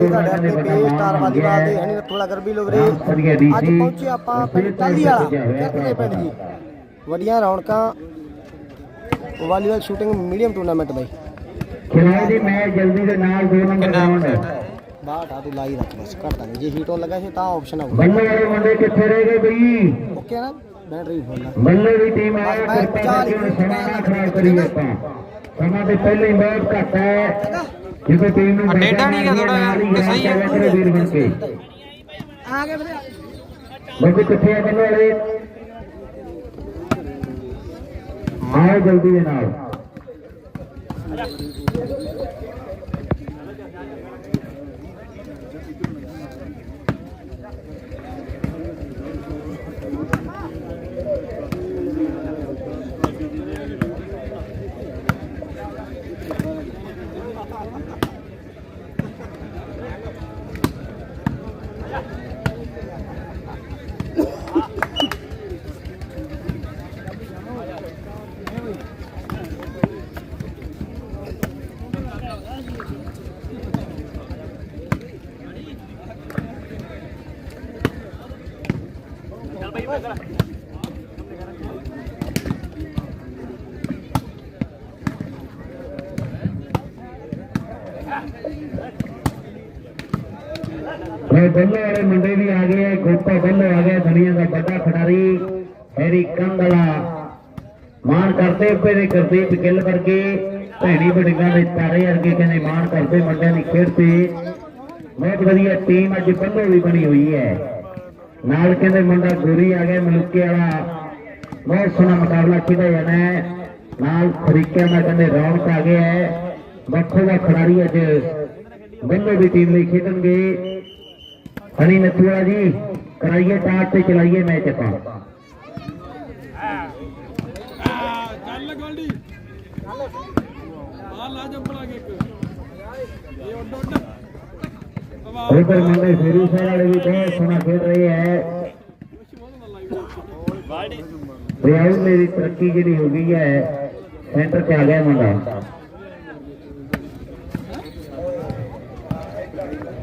ਤੁਹਾਡੇ ਆਪਣੇ ਪੇਜ ਸਟਾਰਵਾਦੀ ਵਾਸਤੇ ਹਣੀ ਰੱਖੋਲਾ ਗਰਬੀ ਲੋਕ ਰੇ। ਵਧੀਆ ਅੱਜ ਪਹੁੰਚੇ ਆਪਾਂ ਪਿੰਡ ਟਾਲੀ ਵਾਲਾ ਕਿਰਕਲੇ ਪਿੰਡ ਜੀ। ਵੱਡੀਆਂ ਰੌਣਕਾਂ। ਵਾਲੀਬਾਲ ਸ਼ੂਟਿੰਗ ਮੀਡੀਅਮ ਟੂਰਨਾਮੈਂਟ ਬਾਈ। ਖਿਲਾੜੀ ਦੀ ਮੈਚ ਜਲਦੀ ਦੇ ਨਾਲ ਦੋ ਨੰਬਰ ਗਰਾਊਂਡ ਬਾਹਰ ਆ ਤੂੰ ਲਾਈ ਰੱਖ ਬਸ ਘਟਦਾ ਨਹੀਂ। ਜੇ ਹੀਟ ਹੋਣ ਲੱਗਾ ਸੀ ਤਾਂ ਆਪਸ਼ਨ ਆਊਗਾ। ਬੱਲੇ ਵਾਲੇ ਮੁੰਡੇ ਕਿੱਥੇ ਰਹਿ ਗਏ ਬਈ? ਓਕੇ ਨਾ ਬੈਟਰੀ ਫੁੱਲ ਆ। ਬੱਲੇ ਦੀ ਟੀਮ ਆ ਕਿਰਪਾ ਕਰਕੇ ਹੁਣ ਸਮਾਂ ਨਾ ਖਰਾਬ ਕਰੀਏ ਆਪਾਂ? ਸਮਾਂ ਤੇ ਪਹਿਲਾਂ ਹੀ ਬਹੁਤ ਘੱਟ ਹੈ। ਟੇਢਾ ਨਹੀਂ ਗਾ ਥੋੜ੍ਹਾ ਜਿਹਾ, ਕਿ ਸਹੀ ਹੈ? ਆ ਗਏ ਵੀਰੇ। ਬੱਲੇ ਕਿੱਥੇ ਆ ਬੱਲੇ ਵਾਲੇ ਆਓ ਜਲਦੀ ਦੇ ਨਾਲ। ਇਹ ਬੱਲੇ ਵਾਲੇ ਮੁੰਡੇ ਵੀ ਆ ਗਏ, ਗੋਪਾ ਬੱਲੇ ਆ ਗਿਆ ਦੁਨੀਆ ਦਾ ਵੱਡਾ ਖਿਡਾਰੀ ਹੈਰੀ ਕੰਗਲਾ। ਮਾਣ ਕਰਦੇ ਪਏ ਨੇ ਗੁਰਦੀਪ ਗਿੱਲ ਵਰਗੇ, ਭੈਣੀ ਬੜਿੰਗਾਂ ਦੇ ਤਾਰੇ ਵਰਗੇ ਕਹਿੰਦੇ ਮਾਣ ਕਰਦੇ ਮੁੰਡਿਆਂ ਦੀ ਖੇਡ ਤੇ। ਬਹੁਤ ਵਧੀਆ ਟੀਮ ਅੱਜ ਬੱਲੇ ਵੀ ਬਣੀ ਹੋਈ ਹੈ। ਨਾਲ ਕਹਿੰਦੇ ਮੁੰਡਾ ਗੋਰੀ ਆ ਗਿਆ ਮਲੂਕੇ ਵਾਲਾ। ਬਹੁਤ ਸੋਹਣਾ ਮੁਕਾਬਲਾ ਕੀਤਾ ਜਾਣਾ ਹੈ। ਨਾਲ ਫਰੀਕਿਆਂ ਦਾ ਕਹਿੰਦੇ ਰੌਣਕ ਆ ਗਿਆ ਹੈ। ਵੱਖੋ ਵੱਖ ਖਿਡਾਰੀ ਅੱਜ ਬੱਲੇ ਦੀ ਟੀਮ ਲਈ ਖੇਡਣਗੇ। ਹਣੀ ਨਥੂਆ ਜੀ, ਕਰਾਈਏ ਟਾਟ ਤੇ ਚਲਾਈਏ ਮੈਚ ਆਪਾਂ। ਚੱਲ ਗੋਲਡੀ। ਆ, ਲਾ ਜੰਪਲਾ ਕੇ ਇੱਕ। ਇਹ ਉੱਡ ਉੱਡ। ਉਧਰ ਮੁੰਡੇ ਫੇਰੂ ਸਾਹਿਬ ਵਾਲੇ ਵੀ ਬਹੁਤ ਸੋਹਣਾ ਖੇਡ ਰਹੇ ਹੈ। ਰਿਆਉ ਮੇਰੀ ਤਰੱਕੀ ਜਿਹੜੀ ਹੋ ਗਈ ਹੈ ਸੈਂਟਰ ਤੇ ਆ ਗਿਆ ਮੁੰਡਾ।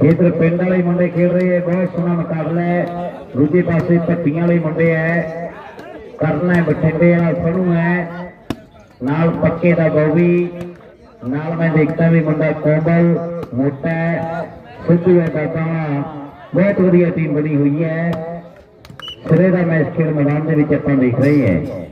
ਇਧਰ ਪਿੰਡ ਵਾਲੇ ਮੁੰਡੇ ਖੇਡ ਰਹੇ ਹੈ, ਬਹੁਤ ਸੋਹਣਾ ਮੁਕਾਬਲਾ ਹੈ। ਦੂਜੇ ਪਾਸੇ ਭੱਟੀਆਂ ਵਾਲੇ ਮੁੰਡੇ ਹੈ। ਕਰਨਾ ਹੈ, ਬਠਿੰਡੇ ਵਾਲਾ ਸਣੂ ਹੈ। ਨਾਲ ਪੱਕੇ ਦਾ ਗੋਬੀ ਨਾਲ ਮੈਂ ਦੇਖਦਾ ਵੀ ਮੁੰਡਾ ਕੋਮਲ ਮੋਟਾ ਸਿੱਧੂ ਹੈ ਬਾਬਾ। ਬਹੁਤ ਵਧੀਆ ਟੀਮ ਬਣੀ ਹੋਈ ਹੈ। ਸਿਰੇ ਦਾ ਮੈਚ ਖੇਡ ਮੈਦਾਨ ਦੇ ਵਿੱਚ ਆਪਾਂ ਦੇਖ ਰਹੇ ਹਾਂ।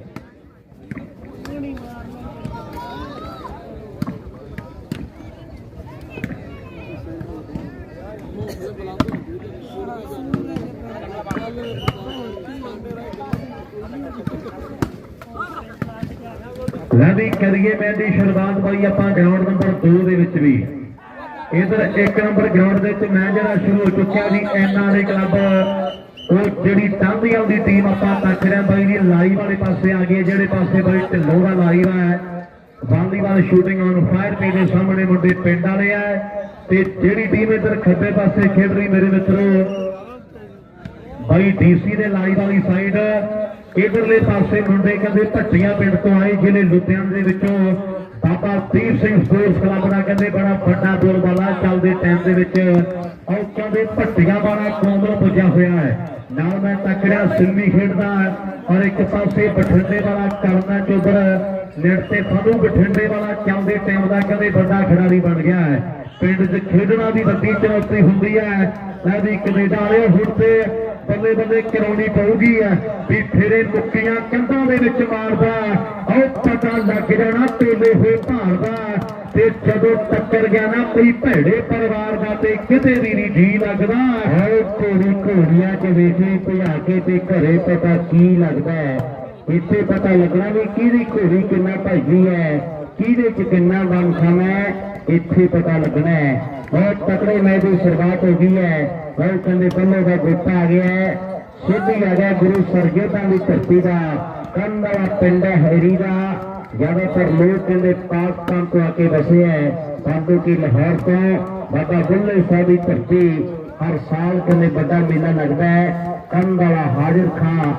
ਲੈ ਵੀ ਕਰੀਏ ਮੈਚ ਦੀ ਸ਼ੁਰੂਆਤ ਬਾਈ, ਆਪਾਂ ਗਰਾਊਂਡ ਨੰਬਰ 2 ਦੇ ਵਿੱਚ ਵੀ। ਇਧਰ ਇੱਕ ਨੰਬਰ ਗਰਾਊਂਡ ਦੇ ਵਿੱਚ ਮੈਚ ਜਿਹੜਾ ਸ਼ੁਰੂ ਹੋ ਚੁੱਕਿਆ ਜੀ ਐਨਆਰਏ ਕਲੱਬ ਉਹ ਜਿਹੜੀ ਟਾਂਦੀਆਂ ਦੀ ਟੀਮ ਆਪਾਂ ਤੱਕ ਰਿਹਾ ਬਾਈ ਦੀ ਲਾਈਵ ਵਾਲੇ ਪਾਸੇ ਆ ਗਈ ਜਿਹੜੇ ਪਾਸੇ ਬਾਈ ਢਿੱਲੋਂ ਦਾ ਲਾਈਵ ਹੈ volleyball shooting on fire P ਦੇ ਸਾਹਮਣੇ ਮੁੰਡੇ ਪਿੰਡ ਵਾਲੇ ਆ, ਤੇ ਜਿਹੜੀ ਟੀਮ ਇਧਰ ਖੱਬੇ ਪਾਸੇ ਖੇਡ ਰਹੀ ਮੇਰੇ ਮਿੱਤਰੋ, ਬਾਈ ਡੀਸੀ ਦੇ ਲਾਈਵ ਵਾਲੀ ਸਾਈਡ ਇਧਰਲੇ ਪਾਸੇ ਮੁੰਡੇ ਕਹਿੰਦੇ ਭੱਟੀਆਂ ਪਿੰਡ ਤੋਂ ਆਏ ਜਿਹੜੇ ਲੁਧਿਆਣੇ ਦੇ ਵਿੱਚੋਂ। ਬਾਬਾ ਦੀਪ ਸਿੰਘ ਸਪੋਰਟਸ ਕਲੱਬ ਦਾ ਕਹਿੰਦੇ ਬੜਾ ਵੱਡਾ ਬੋਲਬਾਲਾ ਚੱਲਦੇ ਟਾਈਮ ਦੇ ਵਿੱਚ। ਔਰ ਕਹਿੰਦੇ ਭੱਟੀਆਂ ਵਾਲਾ ਕੋਮਲ ਪੁੱਜਿਆ ਹੋਇਆ ਹੈ। ਨਾਲ ਮੈਂ ਤੱਕੜਿਆ ਸਿਲਮੀ ਖੇਡਦਾ ਔਰ ਇੱਕ ਪਾਸੇ ਬਠਿੰਡੇ ਵਾਲਾ ਕਰਨਾ ਚੋਬਰ ਨੇੜ ਤੇ ਫਾਲੂ ਬਠਿੰਡੇ ਵਾਲਾ ਚੱਲਦੇ ਟਾਈਮ ਦਾ ਕਹਿੰਦੇ ਵੱਡਾ ਖਿਡਾਰੀ ਬਣ ਗਿਆ ਹੈ। ਪਿੰਡ 'ਚ ਖੇਡਣਾ ਵੀ ਵੱਡੀ ਚੁਣੌਤੀ ਹੁੰਦੀ ਹੈ। ਲੈ ਵੀ ਕੈਨੇਡਾ ਵਾਲੇ ਹੁਣ ਤੇ ਬੱਲੇ ਬੱਲੇ ਕਰਾਉਣੀ ਪਊਗੀ ਆ ਵੀ ਫੇਰੇ ਮੁੱਕੀਆਂ ਕੰਧਾਂ ਦੇ ਵਿੱਚ ਮਾਰਦਾ ਉਹ ਪਤਾ ਲੱਗ ਜਾਣਾ ਤੇਲੇ ਹੋਏ ਭਾਰਦਾ ਤੇ ਜਦੋਂ ਟੱਕਰ ਗਿਆ ਨਾ, ਕੋਈ ਭੈੜੇ ਪਰਿਵਾਰ ਦਾ ਤੇ ਕਿਤੇ ਵੀ ਨਹੀਂ ਜੀ ਲੱਗਦਾ। ਹੈ ਘੋੜੀ ਘੋੜੀਆਂ ਚ ਵੇਖੀ ਭਜਾ ਕੇ ਤੇ ਘਰੇ ਪਤਾ ਕੀ ਲੱਗਦਾ। ਇੱਥੇ ਪਤਾ ਲੱਗਣਾ ਵੀ ਕਿਹਦੀ ਘੋੜੀ ਕਿੰਨਾ ਭਾਈ ਹੈ ਕਿਹਦੇ ਚ ਕਿੰਨਾ ਬੰਸਮ ਹੈ, ਇੱਥੇ ਪਤਾ ਲੱਗਣਾ ਹੈ। ਬਹੁਤ ਤਕੜੇ ਮੈਚ ਦੀ ਸ਼ੁਰੂਆਤ ਹੋ ਗਈ ਹੈ। ਬਹੁਤ ਕਹਿੰਦੇ ਪਹਿਲੇ ਦਾ ਗੋਟਾ ਆ ਗਿਆ ਹੈ। ਸਿੱਧੀ ਆ ਗਿਆ ਗੁਰੂ ਸਰਗੇਤਾਂ ਦੀ ਧਰਤੀ ਦਾ। ਕੰਨ ਵਾਲਾ ਪਿੰਡ ਹੈਰੀ ਦਾ। ਜ਼ਿਆਦਾਤਰ ਲੋਕ ਕਹਿੰਦੇ ਪਾਕਿਸਤਾਨ ਤੋਂ ਆ ਕੇ ਵਸੇ ਹੈ। ਬਾਬੂ ਕੀ ਲਾਹੌਰ ਤੋਂ। ਬਾਬਾ ਬੁੱਲੇ ਸਾਹਿਬ ਦੀ ਧਰਤੀ ਹਰ ਸਾਲ ਕਹਿੰਦੇ ਵੱਡਾ ਮੇਲਾ ਲੱਗਦਾ ਹੈ। ਕੰਨ ਵਾਲਾ ਹਾਜ਼ਰ ਖਾਂ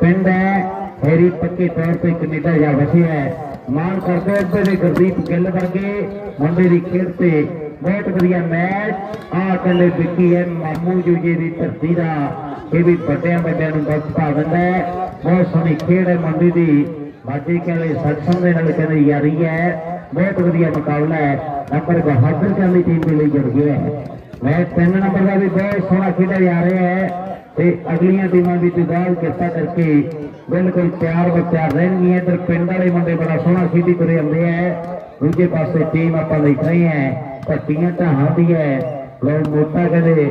ਪਿੰਡ ਹੈ। ਹੈਰੀ ਪੱਕੇ ਤੌਰ ਤੇ ਕੈਨੇਡਾ ਜਾ ਵਸੇ ਹੈ। ਮਾਣ ਕਰਦੇ ਅੱਗੇ ਦੇ ਗੁਰਦੀਪ ਗਿੱਲ ਵਰਗੇ, ਮੁੰਡੇ ਦੀ ਖੇਡ ਤੇ ਬਹੁਤ ਵਧੀਆ ਮੈਚ ਆ ਕਹਿੰਦੇ ਵਿੱਕੀ ਹੈ ਮਾਮੂ ਜੀ ਦੀ ਧਰਤੀ ਦਾ ਇਹ ਵੀ ਵੱਡਿਆਂ ਵੱਡਿਆਂ ਨੂੰ ਬਹੁਤ ਪਾ ਦਿੰਦਾ ਹੈ। ਬਹੁਤ ਸੋਹਣੀ ਖੇਡ ਹੈ ਮੁੰਡੇ ਦੀ। ਬਾਜੀ ਕਹਿੰਦੇ ਸਤਸੰਗ ਦੇ ਨਾਲ ਕਹਿੰਦੇ ਯਾਰੀ ਹੈ। ਬਹੁਤ ਵਧੀਆ ਮੁਕਾਬਲਾ ਹੈ। ਨੰਬਰ ਬਹਾਦਰ ਚੰਦ ਦੀ ਟੀਮ ਦੇ ਲਈ ਜੁੜ ਗਿਆ ਹੈ। ਮੈਂ ਤਿੰਨ ਨੰਬਰ ਦਾ ਵੀ ਬਹੁਤ ਸੋਹਣਾ ਖੇਡਿਆ ਜਾ ਰਿਹਾ ਹੈ। ਤੇ ਅਗਲੀਆਂ ਟੀਮਾਂ ਵੀ ਦੁਬਾਰਾ ਕਿਰਪਾ ਕਰਕੇ ਬਿਲਕੁਲ ਤਿਆਰ ਬੱਚਾ ਰਹਿਣਗੀਆਂ। ਇਧਰ ਪਿੰਡ ਵਾਲੇ ਮੁੰਡੇ ਬੜਾ ਸੋਹਣਾ ਖੇਡੀ ਤੁਰੇ ਆਉਂਦੇ ਆ। ਦੂਜੇ ਪਾਸੇ ਟੀਮ ਆਪਾਂ ਰਹੇ ਹਾਂ ਪੱਟੀਆਂ ਢਾਹਾਂ ਦੀ ਹੈ ਲੋਕ ਮੋਟਾ ਕਹਿੰਦੇ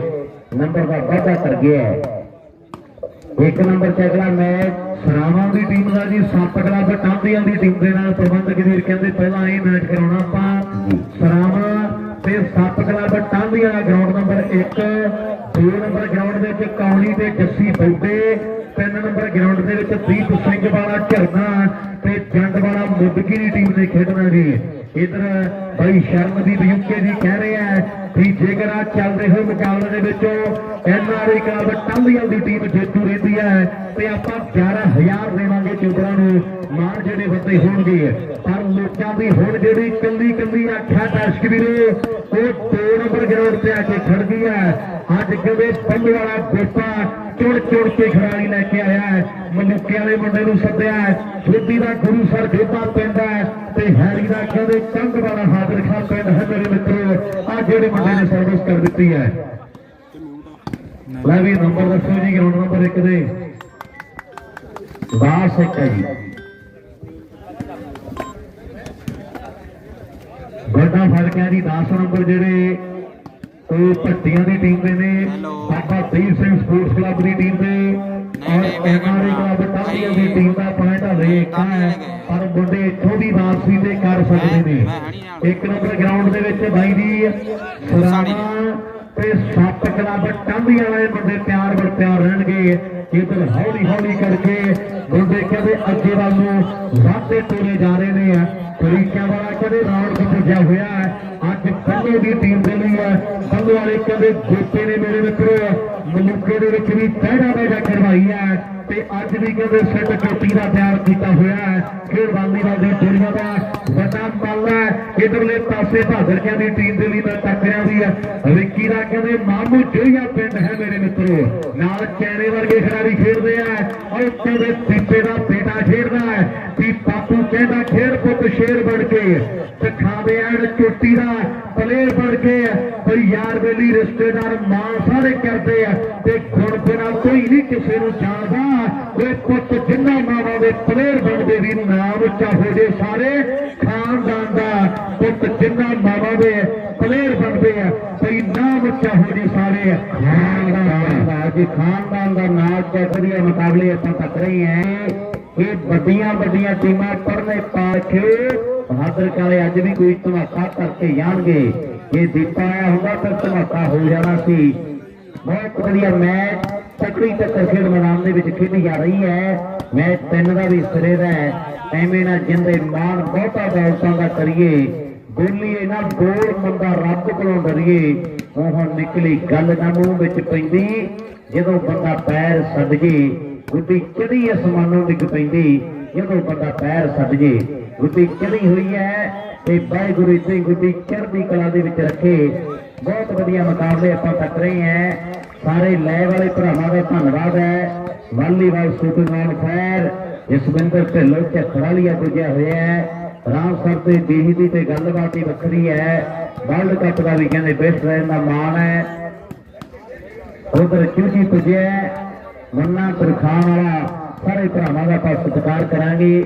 ਨੰਬਰ ਦਾ ਵਾਧਾ ਕਰ ਗਿਆ। ਇੱਕ ਨੰਬਰ ਤੇ ਅਗਲਾ ਮੈਚ ਸਰਾਵਾਂ ਦੀ ਟੀਮ ਦਾ ਜੀ ਸੱਤ ਕਲੱਬ ਟਾਂਦੀਆਂ ਦੀ ਟੀਮ ਦੇ ਨਾਲ ਪ੍ਰਬੰਧਕ ਵੀਰ ਕਹਿੰਦੇ ਪਹਿਲਾਂ ਇਹ ਮੈਚ ਕਰਾਉਣਾ ਆਪਾਂ। ਸਰਾਵਾਂ ਤੇ ਸੱਤ ਕਲੱਬ ਟਾਂਦੀਆਂ ਦਾ ਗਰਾਊਂਡ ਨੰਬਰ 1 ਦੋ ਨੰਬਰ ਗਰਾਊਂਡ ਦੇ ਵਿੱਚ ਕੌਣੀ ਤੇ ਜੱਸੀ ਬੌਡੇ, ਤਿੰਨ ਨੰਬਰ ਗਰਾਊਂਡ ਦੇ ਵਿੱਚ ਦੀਪ ਸਿੰਘ ਵਾਲਾ ਝਰਨਾ ਤੇ ਜੰਡ ਵਾਲਾ ਮੁੱਦਕੀ ਦੀ ਟੀਮ ਨੇ ਖੇਡਣਾ ਜੀ। ਇਧਰ ਬਈ ਸ਼ਰਮਦੀਪ ਯੂਕੇ ਜੀ ਕਹਿ ਰਹੇ ਆ ਵੀ ਜੇਕਰ ਆ ਚੱਲਦੇ ਹੋਏ ਮੁਕਾਬਲੇ ਦੇ ਵਿੱਚੋਂ ਐਨਆਰਆਈ ਕਲੱਬ ਟੰਬੀਆਂ ਦੀ ਟੀਮ ਜੇਤੂ ਰਹਿੰਦੀ ਹੈ ਤੇ ਆਪਾਂ 11000 ਦੇਵਾਂਗੇ ਚੋਬਰਾਂ ਨੂੰ। ਜਿਹੜੇ ਬੰਦੇ ਹੋਣਗੇ, ਪਰ ਲੋਕਾਂ ਦੀ ਹੁਣ ਜਿਹੜੀ ਕੱਲੀ ਕੱਲੀ ਆਖਿਆ ਦਰਸ਼ਕ ਵੀਰੋ, ਉਹ 2 ਨੰਬਰ ਗਰਾਊਂਡ ਤੇ ਆ ਕੇ ਖੜ ਗਈ ਹੈ। ਅੱਜ ਕਹਿੰਦੇ ਪੰਜ ਵਾਲਾ ਗੋਪਾ ਚੁੜ ਚੁੜ ਕੇ ਖਿਡਾਰੀ ਲੈ ਕੇ ਆਇਆ ਹੈ। ਮਨੁੱਕੇ ਵਾਲੇ ਮੁੰਡੇ ਨੂੰ ਸੱਦਿਆ ਛੋਟੀ ਦਾ ਗੁਰੂ ਸਰ ਗੋਪਾ ਪਿੰਡ ਹੈ ਤੇ ਹੈਰੀ ਦਾ ਕਹਿੰਦੇ ਕੰਧ ਵਾਲਾ ਹਾਜ਼ਰ ਖਾਨ ਪਿੰਡ ਹੈ ਮੇਰੇ ਮਿੱਤਰੋ। ਆ ਜਿਹੜੇ ਮੁੰਡੇ ਨੇ ਸਰਵਿਸ ਕਰ ਦਿੱਤੀ ਹੈ। ਲੈ ਵੀ ਨੰਬਰ ਦੱਸੋ ਜੀ ਗਰਾਊਂਡ ਨੰਬਰ 1 ਦੇ। 10 ਇੱਕ ਹੈ ਜੀ। ਫ਼ਰਕ ਹੈ ਜੀ 10 ਨੰਬਰ ਜਿਹੜੇ ਉਹ ਭੱਟੀਆਂ ਦੀ ਟੀਮ ਦੇ ਨੇ ਬਾਬਾ ਦੀਪ ਸਿੰਘ ਸਪੋਰਟਸ ਕਲੱਬ ਦੀ ਟੀਮ ਦੇ ਔਰ ਐਨਆਰਏ ਕਲੱਬ ਟਾਂਡੀਆਂ ਦੀ ਟੀਮ ਦਾ ਪੁਆਇੰਟ ਹਲੇ ਇੱਕ ਹੈ। ਪਰ ਮੁੰਡੇ ਇੱਥੋਂ ਵੀ ਵਾਪਸੀ ਤੇ ਕਰ ਸਕਦੇ ਨੇ। ਇੱਕ ਨੰਬਰ ਗਰਾਊਂਡ ਦੇ ਵਿੱਚ ਬਾਈ ਦੀ ਸਰਾਣਾ ਤੇ ਸੱਤ ਕਲੱਬ ਟਾਂਡੀਆਂ ਵਾਲੇ ਮੁੰਡੇ ਤਿਆਰ ਬਰ ਤਿਆਰ ਰਹਿਣਗੇ। ਇਧਰ ਹੌਲੀ ਹੌਲੀ ਕਰਕੇ ਗੁਰਦੇ ਕਹਿੰਦੇ ਅੱਗੇ ਵੱਲ ਨੂੰ ਵਾਧੇ ਤੋਲੇ ਜਾ ਰਹੇ ਨੇ। ਤਰੀਕਿਆਂ ਵਾਲਾ ਕਹਿੰਦੇ ਰੌਣਕ ਪੁੱਜਿਆ ਹੋਇਆ ਹੈ। ਅੱਜ ਬੰਦੇ ਦੀ ਟੀਮ ਦੇ ਲਈ ਹੈ। ਬੰਦੇ ਵਾਲੇ ਕਹਿੰਦੇ ਗੋਪੇ ਨੇ ਮੇਰੇ ਮਿੱਤਰੋ ਮਲੂਕੇ ਦੇ ਵਿੱਚ ਵੀ ਪਹਿਰਾ ਬੈਠਾ ਕਰਵਾਈ ਹੈ ਤੇ ਅੱਜ ਵੀ ਕਹਿੰਦੇ ਸਿੱਟ ਚੋਟੀ ਦਾ ਤਿਆਰ ਕੀਤਾ ਹੋਇਆ ਹੈ। ਖੇਡਵਾਨੀ ਦਾ ਦੀ ਦੁਨੀਆ ਦਾ ਵੱਡਾ ਮੱਲ ਹੈ। ਇਧਰਲੇ ਪਾਸੇ ਭਾਦਰਕਿਆਂ ਦੀ ਟੀਮ ਦੇ ਲਈ ਮੈਂ ਟੱਕਰਿਆ ਵੀ ਹੈ। ਵਿੱਕੀ ਦਾ ਕਹਿੰਦੇ ਮਾਮੂ ਜੋਈਆ ਪਿੰਡ ਹੈ। ਨਾਲ ਚੈਣੇ ਵਰਗੇ ਖਿਡਾਰੀ ਖੇਡਦੇ ਆ। ਔਰ ਕਦੇ ਪੀਪੇ ਦਾ ਬੇਟਾ ਖੇਡਦਾ ਹੈ। ਵੀ ਬਾਪੂ ਕਹਿੰਦਾ, ਖੇਡ ਪੁੱਤ ਸ਼ੇਰ ਬਣ ਕੇ। ਸਿਖਾਵੇ ਐਨ ਚੋਟੀ ਦਾ ਪਲੇਅਰ ਬਣ ਕੇ। ਕੋਈ ਯਾਰ ਬੇਲੀ ਰਿਸ਼ਤੇਦਾਰ ਮਾਂ ਸਾਰੇ ਕਰਦੇ ਆ। ਤੇ ਗੁਣ ਬਿਨਾ ਕੋਈ ਨਹੀਂ ਕਿਸੇ ਨੂੰ ਜਾਣਦਾ। ਉਹ ਪੁੱਤ ਜਿੰਨਾ ਮਾਵਾਂ ਦੇ ਪਲੇਅਰ ਬਣਦੇ ਵੀ ਨਾਮ ਉੱਚਾ ਹੋ ਜੇ ਸਾਰੇ ਖਾਨਦਾਨ ਦਾ। ਪੁੱਤ ਜਿੰਨਾ ਮਾਵਾਂ ਦੇ ਪਲੇਅਰ ਬਣਦੇ ਆ ਕੋਈ ਨਾਮ ਉੱਚਾ ਹੋ ਜੇ ਸਾਰੇ ਖਾਨਦਾਨ ਦਾ ਜੀ ਖਾਨਦਾਨ ਦਾ ਨਾਮ ਚੱਕਰੀਆ ਮੁਕਾਬਲੇ ਆਪਾਂ ਤੱਕ ਰਹੇ ਹਾਂ ਇਹ ਵੱਡੀਆਂ ਵੱਡੀਆਂ ਟੀਮਾਂ ਪੜਨੇ ਪਾ ਕੇ ਬਹਾਦਰ ਕਾਲੇ ਅੱਜ ਵੀ ਕੋਈ ਧਮਾਕਾ ਕਰਕੇ ਜਾਣਗੇ। ਇਹ ਦੀਪਾ ਆਇਆ ਹੁੰਦਾ ਤਾਂ ਧਮਾਕਾ ਹੋ ਜਾਣਾ ਸੀ। ਬਹੁਤ ਵਧੀਆ ਮੈਚ ਤਕੜੀ ਟੱਕਰ ਖੇਡ ਮੈਦਾਨ ਦੇ ਵਿੱਚ ਖੇਡੀ ਜਾ ਰਹੀ ਹੈ। ਮੈਚ ਤਿੰਨ ਦਾ ਵੀ ਸਿਰੇ ਦਾ ਹੈ। ਐਵੇਂ ਨਾ ਜਿੰਦੇ ਮਾਨ ਬਹੁਤਾ ਬੌਲਤਾਂ ਦਾ ਕਰੀਏ। ਬੋਲੀਏ ਨਾ ਬੋਲ ਮੰਦਾ ਰੱਬ ਕੋਲੋਂ ਡਰੀਏ ਉਹ ਹੁਣ ਨਿਕਲੀ ਗੱਲ ਨਾ ਮੂੰਹ ਵਿੱਚ ਪੈਂਦੀ। ਜਦੋਂ ਬੰਦਾ ਪੈਰ ਛੱਡ ਜੇ ਗੁੱਡੀ ਚੜੀ ਅਸਮਾਨੋਂ ਡਿੱਗ ਪੈਂਦੀ। ਜਦੋਂ ਬੰਦਾ ਪੈਰ ਛੱਡ ਜੇ ਗੁੱਡੀ ਚੜੀ ਹੋਈ ਹੈ ਤੇ ਵਾਹਿਗੁਰੂ ਇਤੇ ਗੁੱਡੀ ਚੜ੍ਹਦੀ ਕਲਾ ਦੇ ਵਿੱਚ ਰੱਖੇ। ਬਹੁਤ ਵਧੀਆ ਮੁਕਾਬਲੇ ਆਪਾਂ ਤੱਕ ਰਹੇ ਹਾਂ। ਸਾਰੇ ਲੈ ਵਾਲੇ ਭਰਾਵਾਂ ਦਾ ਧੰਨਵਾਦ ਹੈ। ਵਾਲੀਬਾਲ ਸੁਪਰਮੈਨ ਖੈਰ। ਜਸਵਿੰਦਰ ਢਿੱਲੋਂ ਝਖੜਾਲੀਆ ਪੁੱਜਿਆ ਹੋਇਆ ਹੈ। ਰਾਮ ਸਰ ਤੇ ਡੀਹੀ ਤੇ ਗੱਲਬਾਤ ਹੀ ਵੱਖਰੀ ਹੈ। ਵਰਲਡ ਕੱਪ ਦਾ ਵੀ ਕਹਿੰਦੇ ਬੈਸਟ ਰਹਿਣ ਦਾ ਮਾਣ ਹੈ। ਉਧਰ ਚੂਚੀ ਪੁੱਜਿਆ ਮੰਨਾ ਤਰਖਾਨ ਵਾਲਾ, ਸਾਰੇ ਭਰਾਵਾਂ ਦਾ ਆਪਾਂ ਸਤਿਕਾਰ ਕਰਾਂਗੇ।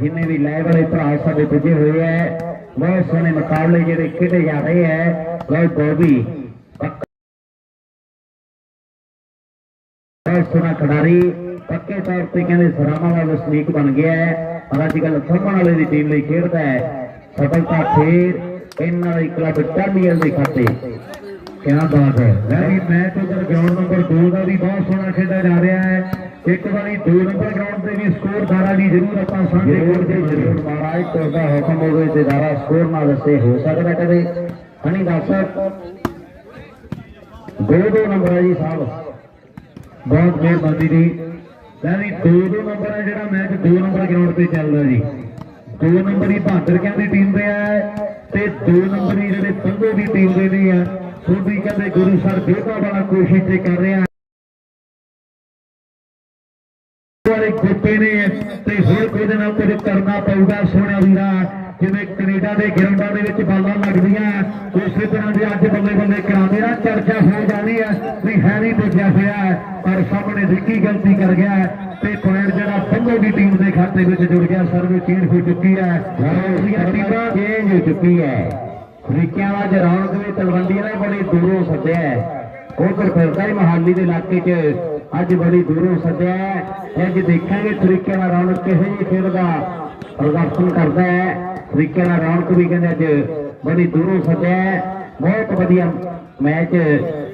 ਜਿੰਨੇ ਵੀ ਲੈ ਵਾਲੇ ਭਰਾ ਸਾਡੇ ਪੁੱਜੇ ਹੋਏ ਹੈ, ਬਹੁਤ ਸੋਹਣੇ ਮੁਕਾਬਲੇ ਜਿਹੜੇ ਖੇਡੇ ਜਾ ਰਹੇ ਹੈ। ਲੋ ਬੋਬੀ ਬਹੁਤ ਸੋਹਣਾ ਖਿਡਾਰੀ, ਪੱਕੇ ਤੌਰ ਤੇ ਕਹਿੰਦੇ ਸਰਾਮਾ ਦਾ ਵਸਨੀਕ ਬਣ ਗਿਆ ਹੈ। ਪਰ ਅੱਜ ਕੱਲ ਥੰਮਣ ਵਾਲੇ ਦੀ ਟੀਮ ਲਈ ਖੇਡਦਾ ਹੈ। ਸਫਲਤਾ ਫੇਰ ਇਹਨਾਂ ਦੇ ਕਲੱਬ ਟਰਮੀਅਲ ਦੇ ਖਾਤੇ। ਕਿਆ ਬਾਤ ਹੈ। ਵੈਰੀ ਮੈਚ ਉਧਰ ਗਰਾਊਂਡ ਨੰਬਰ 2 ਦਾ ਵੀ ਬਹੁਤ ਸੋਹਣਾ ਖੇਡਿਆ ਜਾ ਰਿਹਾ ਹੈ। ਇੱਕ ਵਾਰੀ 2 ਨੰਬਰ ਗਰਾਊਂਡ ਤੇ ਵੀ ਸਕੋਰ ਦਾਰਾ ਦੀ ਜ਼ਰੂਰ ਆਪਾਂ ਸਾਹਮਣੇ ਕੋਲ ਦੇ ਜ਼ਰੂਰ ਮਹਾਰਾਜ ਤੋਂ ਦਾ ਹੁਕਮ ਹੋਵੇ ਤੇ ਦਾਰਾ ਸਕੋਰ ਨਾ ਦੱਸੇ ਹੋ ਸਕਦਾ ਕਦੇ। ਹਣੀ ਦੱਸ ਦੋ ਦੋ ਨੰਬਰ ਹੈ ਜੀ ਸਾਹਿਬ। ਬਹੁਤ ਮਿਹਰਬਾਨੀ ਜੀ। ਵੈਰੀ 2 ਦੋ ਨੰਬਰ ਹੈ ਜਿਹੜਾ ਮੈਚ 2 ਨੰਬਰ ਗਰਾਊਂਡ ਤੇ ਚੱਲਦਾ ਜੀ। 2 ਨੰਬਰ ਹੀ ਬਹਾਦਰ ਕਹਿੰਦੀ ਟੀਮ ਦੇ ਹੈ ਤੇ 2 ਨੰਬਰੀ ਜਿਹੜੇ ਪੰਜੇ ਦੀ ਟੀਮ ਦੇ ਨੇ ਆ। ਸੋਢੀ ਕਹਿੰਦੇ ਗੁਰੂ ਸਰ ਬੇਟਾ ਵਾਲਾ ਕੋਸ਼ਿਸ਼ ਤੇ ਕਰ ਰਿਹਾ ਵਾਲੇ ਗੋਪੇ ਨੇ ਤੇ ਹੋਰ ਕੋਈ ਨਾਲ ਕੁਝ ਕਰਨਾ ਪਊਗਾ ਸੋਹਣਾ ਵੀਰਾ ਜਿਵੇਂ ਕੈਨੇਡਾ ਦੇ ਗਰਾਊਂਡਾਂ ਦੇ ਵਿੱਚ ਬਾਲਾਂ ਲੱਗਦੀਆਂ। ਉਸੇ ਤਰ੍ਹਾਂ ਦੇ ਅੱਜ ਬੱਲੇ ਬੱਲੇ ਕਰਾਉਂਦੇ ਆ। ਚਰਚਾ ਹੋ ਜਾਣੀ ਹੈ ਵੀ ਹੈਰੀ ਪੁੱਜਿਆ ਹੋਇਆ। ਹੈ, ਪਰ ਸਾਹਮਣੇ ਵਿੱਕੀ ਗਲਤੀ ਕਰ ਗਿਆ ਹੈ ਤੇ ਪੁਆਇੰਟ ਜਿਹੜਾ ਪੰਗੋ ਦੀ ਟੀਮ ਦੇ ਖਾਤੇ ਵਿੱਚ ਜੁੜ ਗਿਆ। ਸਰਵੇ ਚੇਂਜ ਹੋ ਚੁੱਕੀ ਹੈ। ਟੀਮਾਂ ਚੇਂਜ ਹੋ ਚੁੱਕੀ ਹੈ। ਫਰੀਕਿਆਂ ਦਾ ਜਰੌਣਕ ਵੀ ਤਲਵੰਡੀਆਂ ਨੇ ਬੜੀ ਦੂਰੋਂ ਸੱਦਿਆ ਉਧਰ ਫਿਰਦਾ ਹੀ ਮਹਾਲੀ ਦੇ ਇਲਾਕੇ 'ਚ। ਅੱਜ ਬੜੀ ਦੂਰੋਂ ਸੱਦਿਆ ਅੱਜ ਦੇਖਾਂਗੇ ਤਰੀਕੇ ਨਾਲ ਰੌਣਕ ਕਿਹੋ ਜਿਹੀ ਖੇਡ ਪ੍ਰਦਰਸ਼ਨ ਕਰਦਾ ਹੈ। ਤਰੀਕੇ ਨਾਲ ਰੌਣਕ ਵੀ ਕਹਿੰਦੇ ਅੱਜ ਬੜੀ ਦੂਰੋਂ ਸੱਦਿਆ ਬਹੁਤ ਵਧੀਆ ਮੈਚ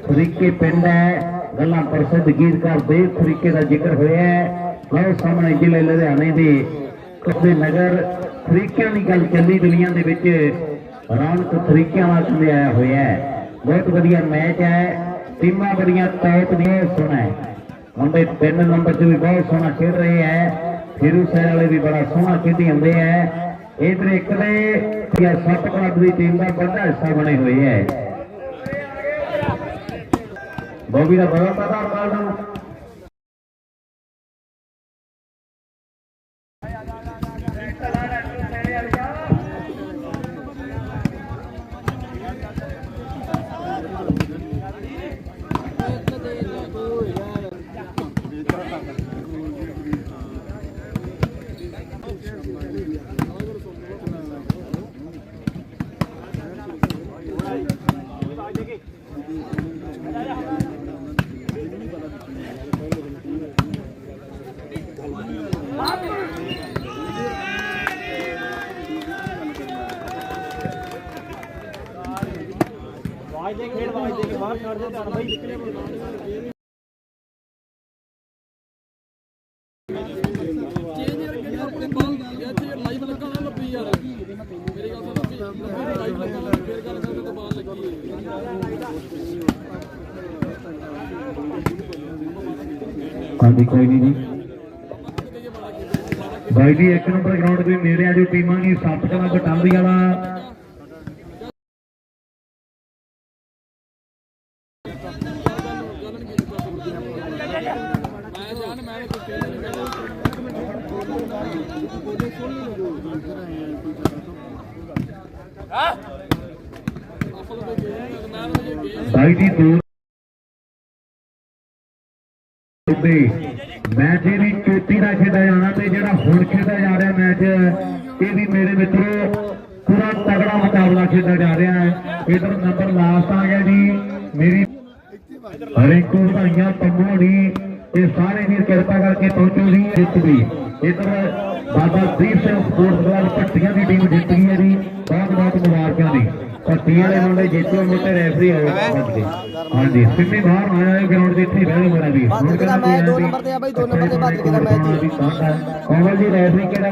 ਤਰੀਕੇ ਪਿੰਡ ਹੈ। ਗੱਲਾਂ ਪ੍ਰਸਿੱਧ ਗੀਤਕਾਰ ਦੇ ਤਰੀਕੇ ਦਾ ਜ਼ਿਕਰ ਹੋਇਆ ਹੈ। ਲਓ ਸਾਹਮਣੇ ਜ਼ਿਲ੍ਹੇ ਲੁਧਿਆਣੇ ਦੇ ਕਸਬੇ ਨਗਰ ਤਰੀਕਿਆਂ ਦੀ ਗੱਲ ਚੱਲੀ ਦੁਨੀਆ ਦੇ ਵਿੱਚ। ਰੌਣਕ ਤਰੀਕਿਆਂ ਨਾਲ ਕਹਿੰਦੇ ਹੋਇਆ ਹੈ। ਬਹੁਤ ਵਧੀਆ ਮੈਚ ਹੈ। ਟੀਮਾਂ ਬੜੀਆਂ ਟੌਪ ਦੀਆਂ ਸੋਹਣਾ ਹੈ। ਮੁੰਡੇ ਤਿੰਨ ਨੰਬਰ 'ਚ ਵੀ ਬਹੁਤ ਸੋਹਣਾ ਖੇਡ ਰਹੇ ਹੈ। ਫਿਰੂ ਸੈਰ ਵਾਲੇ ਵੀ ਬੜਾ ਸੋਹਣਾ ਖੇਡੀ ਹੁੰਦੇ ਹੈ। ਇਧਰ ਇੱਕ ਦੇ ਜਾਂ ਸੱਤ ਕਲੱਬ ਦੀ ਟੀਮ ਦਾ ਵੱਡਾ ਹਿੱਸਾ ਬਣੇ ਹੋਏ ਹੈ। ਬੋਬੀ ਦਾ ਬੜਾ ਪਤਾ ਕਾਲ ਦਾ ਚੇਂਜ ਯਾਰ ਕਿਹੜੀ ਆਪਣੇ ਬਾਲ ਇੱਥੇ ਲਾਈਵ ਲੱਗਾ ਨਾ ਲੱਭੀ ਯਾਰ ਮੇਰੀ ਗੱਲ ਸੁਣ ਲੱਭੀ ਲਾਈਵ ਲੱਗਾ ਨਾ ਫੇਰ ਗੱਲ ਕਰਦੇ ਤਾਂ ਬਾਲ ਲੱਗੀ ਹਾਂਜੀ ਕੋਈ ਨਹੀਂ ਜੀ। ਬਾਈ ਜੀ, ਇੱਕ ਨੰਬਰ ਗਰਾਊਂਡ ਦੇ ਨੇੜੇ ਆ ਜੋ ਟੀਮਾਂ ਦੀ, ਸੱਤ ਕਲਾ ਬਟਾਲੀ ਵਾਲਾ। ਮੈਂ ਜਾਣ ਮੈਂ ਤੇ ਮੈਚ ਇਹਦੀ ਚੋਟੀ ਦਾ ਖੇਡਿਆ ਜਾਣਾ ਤੇ ਜਿਹੜਾ ਹੁਣ ਖੇਡਿਆ ਜਾ ਰਿਹਾ ਮੈਚ, ਇਹ ਵੀ ਮੇਰੇ ਮਿੱਤਰੋ ਪੂਰਾ ਤਗੜਾ ਮੁਕਾਬਲਾ ਖੇਡਿਆ ਜਾ ਰਿਹਾ ਹੈ। ਇਧਰ ਨੰਬਰ ਲਾਸਟ ਆ ਗਿਆ ਜੀ। ਮੇਰੀ ਰਿੰਕੂ ਭਾਈਆਂ ਪੰਮੋੜੀ ਇਹ ਸਾਰੇ ਵੀਰ ਕਿਰਪਾ ਕਰਕੇ ਪਹੁੰਚੋ ਜੀ, ਜਿੱਤ ਵੀ ਇਧਰ ਬਾਬਾ ਦੀਪ ਸਿੰਘ ਸਪੋਰਟਸ ਕਲੱਬ ਭੱਟੀਆਂ ਦੀ ਟੀਮ ਜਿੱਤ ਗਈ ਹੈ ਜੀ। ਬਹੁਤ ਬਹੁਤ ਮੁਬਾਰਕਾਂ ਜੀ। ਭੱਟੀ ਵਾਲੇ ਮੁੰਡੇ ਜੇਤੂ ਮੋਟੇ ਰੈਫਰੀ ਹੋਏ ਹਾਂਜੀ ਹਾਂਜੀ ਸਿੰਮੀ ਬਾਹਰ ਆਇਆ ਹੈ ਗਰਾਊਂਡ ਦੇ ਇੱਥੇ ਬਹਿ ਮੇਰੇ ਵੀ ਬਾਕੀ ਜਿਹੜਾ ਮੈਚ ਦੋ ਨੰਬਰ ਤੇ ਆ ਬਾਈ, ਦੋ ਨੰਬਰ ਤੇ ਬਾਕੀ ਦਾ ਮੈਚ ਜੀ। ਕੋਮਲ ਜੀ ਰੈਫਰੀ ਕਿਹੜਾ